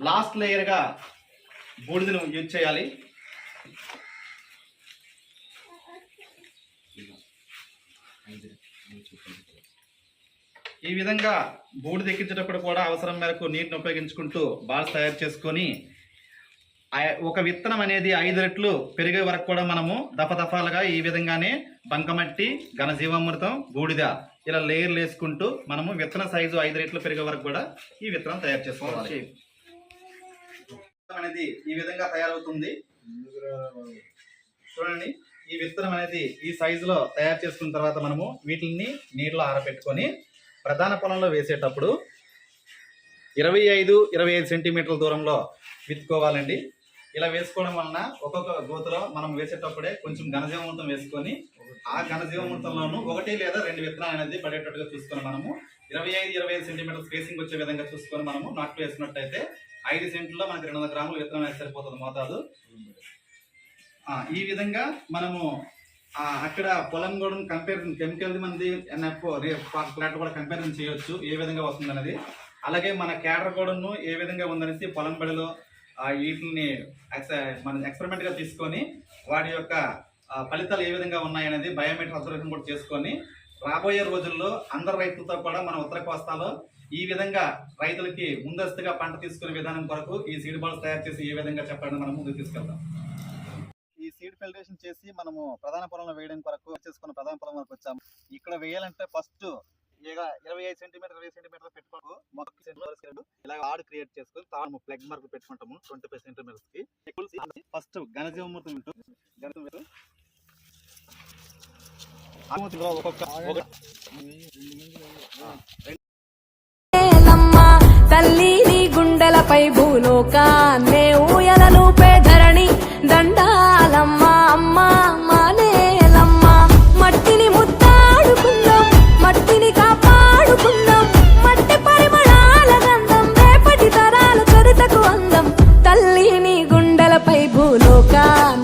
Last లేయర్గా బూడిదను use చేయాలి. ఈ విధంగా బూడిద ఎక్కించేటప్పుడు కూడా అవసరం మేరకు నీటిని ఉపయోగించుకుంటూ బాల్స్ తయారు చేసుకొని ఒక విత్తనం అనేది ఐదు రెట్లు పెరిగే వరకు కూడా మనము దఫదఫాలుగా ఈ విధంగానే బంకమట్టి ఘనజీవామృతం బూడిద ఇలా లేయర్లు వేసుకుంటూ మనము విత్తన సైజు ఐదు రెట్లు పెరిగే వరకు కూడా ఈ విత్తనం తయారు చేసుకోవాలి. అనేది ఈ విధంగా తయారవుతుంది. చూడండి ఈ విత్తనం అనేది ఈ సైజులో తయారు చేసుకున్న తర్వాత మనము వీటిని నీటిలో ఆరబెట్టుకొని ప్రధాన పొలంలో వేసేటప్పుడు ఇరవై ఐదు ఇరవై ఐదు సెంటీమీటర్ల దూరంలో విత్తుకోవాలండి. ఇలా వేసుకోవడం వలన ఒక్కొక్క గోతులో మనం వేసేటప్పుడే కొంచెం ఘనజీవమృతం వేసుకొని ఆ ఘనజీవమృతంలోనూ ఒకటి లేదా రెండు విత్తనాలు అనేది పడేటట్టుగా చూసుకొని మనము ఇరవై ఐదు ఇరవై ఐదు సెంటీమీటర్ స్పేసింగ్ వచ్చే విధంగా చూసుకొని మనము నాట్లు వేసినట్టయితే ఐదు సెంట్లో మనకి రెండు వందల గ్రాములు విత్తనం అయితే సరిపోతుంది. మోతాదు. ఈ విధంగా మనము అక్కడ పొలం కూడా కంపేరిజన్ కెమికల్ మంది ఎన్ఎఫ్ ప్లాట్ కూడా కంపారిజన్ చేయొచ్చు ఏ విధంగా వస్తుంది అనేది అలాగే మన క్యాడర్ కూడాను ఏ విధంగా ఉందనేసి పొలం బడిలో వీటిని ఎక్స- మన ఎక్స్పెరిమెంట్గా తీసుకొని వాటి యొక్క ఫలితాలు ఏ విధంగా ఉన్నాయనేది బయోమెట్రిక్ అబ్జర్వేషన్ కూడా చేసుకొని రాబోయే రోజుల్లో అందరు రైతులతో కూడా మన ఉత్తర కోస్తాలో ఈ విధంగా రైతులకి ముందస్తుగా పంట తీసుకునే విధానం కొరకు ఈ సీడ్ బాల్స్ తయారు చేసి ఏ విధంగా చెప్పాలని మనం ముందుకు తీసుకెళ్తాం ఈ సీడ్ ఫిల్టరేషన్ చేసి మనము ప్రధాన పొలంలో వేయడం కొరకు చేసుకున్న ప్రధాన పొలం వరకు వచ్చాము. ఇక్కడ వేయాలంటే ఫస్ట్ ఇరవై ఐదు సెంటీమీటర్ ఇరవై సెంటీమీటర్ పెట్టుకోకు. మొక్క ఇలా ఆడు క్రియేట్ చేసుకొని తాము ప్లగ్ మార్క్ పెట్టుకుంటాము. ట్వంటీ ఫైవ్ సెంటీమీటర్స్కి ఫస్ట్ ఘనజీవమూర్తి ఉంటుంది ఘనజీవమూర్తి ఒక్కొక్క తల్లి నీ గుండెలపై ఊయ boca